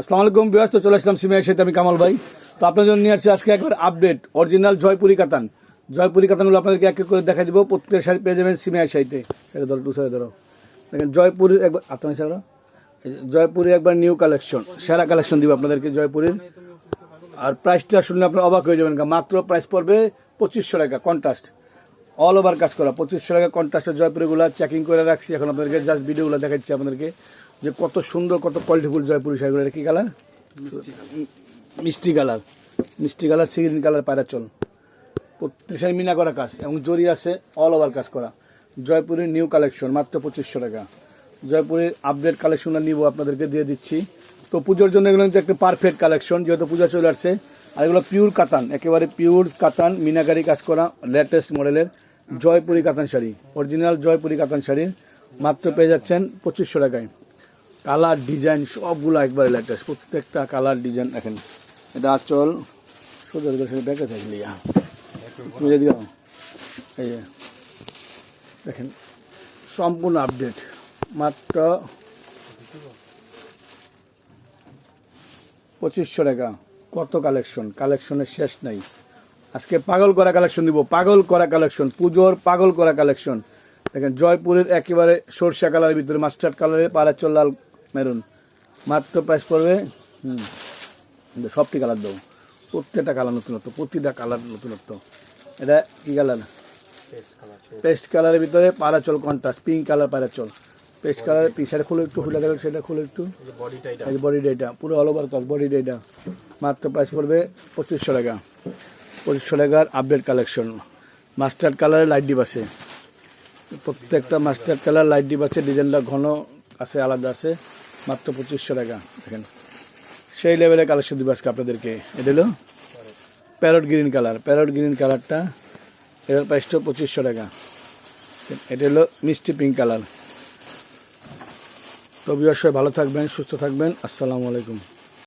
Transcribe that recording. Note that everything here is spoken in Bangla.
আসসালামু আলাইকুম ব্যস্ত চলে আসলাম সিমিয়ার সাথে আমি কামাল ভাই। তো আপনার জন্য নিয়ে আসছি আজকে একবার আপডেট অরিজিনাল জয়পুরি কাতান। জয়পুরি কাতানগুলো আপনাদেরকে এক এক করে দেখা দিব, প্রত্যেক শাড়ি পেয়ে যাবেন সিমিয়ার সাইতে সেটা ধরো টু সাইডে ধরো। দেখেন, জয়পুরের একবার আপনার সারা জয়পুরের একবার নিউ কালেকশন সেরা কালেকশন দিব আপনাদেরকে জয়পুরের। আর প্রাইসটা শুনলে আপনার অবাক হয়ে যাবেন মাত্র প্রাইস পড়বে পঁচিশশো টাকা কন্ট্রাস্ট অল ওভার কাজ করা, পঁচিশশো টাকা কন্ট্রাস্টের জয়পুরিগুলো চেকিং করে রাখছি। এখন আপনাদেরকে জাস্ট ভিডিওগুলো দেখাচ্ছি আপনাদেরকে। যে কত সুন্দর কত কোয়ালিটিফুল জয়পুরি শাড়িগুলো এটা কি কালার মিষ্টি কালার মিষ্টি কালার সি গ্রিন কালার পায়রাচল। প্রত্যেক শাড়ি মিনা করা কাজ এবং জরি আছে অল ওভার কাজ করা। জয়পুরের নিউ কালেকশন মাত্র পঁচিশশো টাকা। জয়পুরের আপডেট কালেকশনটা নিব আপনাদেরকে দিয়ে দিচ্ছি। তো পুজোর জন্য এগুলো কিন্তু একটা পারফেক্ট কালেকশন যেহেতু পূজা চলে আসছে। আর এগুলো পিওর কাতান একেবারে পিওর কাতান মিনাকারি কাজ করা লেটেস্ট মডেলের জয়পুরি কাতান শাড়ি অরিজিনাল জয়পুরি কাতান শাড়ি মাত্র পেয়ে যাচ্ছেন পঁচিশশো টাকায়। কালার ডিজাইন সবগুলো একবারে লেটেস্ট। প্রত্যেকটা কালার ডিজাইন দেখেন। এটা আচল। সোজা সেটা ব্যাগে থাকলি যদি দাও। এই দেখেন, সম্পূর্ণ আপডেট মাত্র পঁচিশশো টাকা। কত কালেকশন কালেকশনের শেষ নাই। আজকে পাগল করা কালেকশন দিব। পাগল করা কালেকশন পুজোর পাগল করা কালেকশন দেখেন, জয়পুরের একেবারে সরষা কালারের ভিতরে মাস্টার্ড কালারের পাড়াচল লাল মেরুন। মাত্র প্রাইস পড়বে হুম সবটি কালার দেবো। প্রত্যেকটা কালার নতুনত্ব প্রতিটা কালার নতুনত্ব। এটা কি কালার পেস্ট কালারের ভিতরে পাড়াচল কন্ট্রাস্ট পিঙ্ক কালার পাড়াচল পেস্ট কালারের পিসারে খুলে একটু খুলে দেবে সেটা খুলে একটু। এই যে বডি ডাইটা পুরো অল ওভার কাজ বডি ডাইটা মাত্র প্রাইস পড়বে পঁচিশশো টাকা। পঁচিশশো টাকার আপডেট কালেকশন মাস্টার্ড কালারের লাইট ডিপ আছে। প্রত্যেকটা মাস্টার্ড কালার লাইট ডিপ আছে ডিজাইনটা ঘন আছে আলাদা আছে। মাত্র পঁচিশশো টাকা, দেখেন। সেই লেভেলে কালেকশন দিব আজকে আপনাদেরকে। এটা হলো parrot green colour parrot green কালারটা এটার প্রাইসটা পঁচিশশো টাকা। এটা হলো মিষ্টি পিঙ্ক কালার তো অবশ্যই ভালো থাকবেন, সুস্থ থাকবেন। আসসালামু আলাইকুম।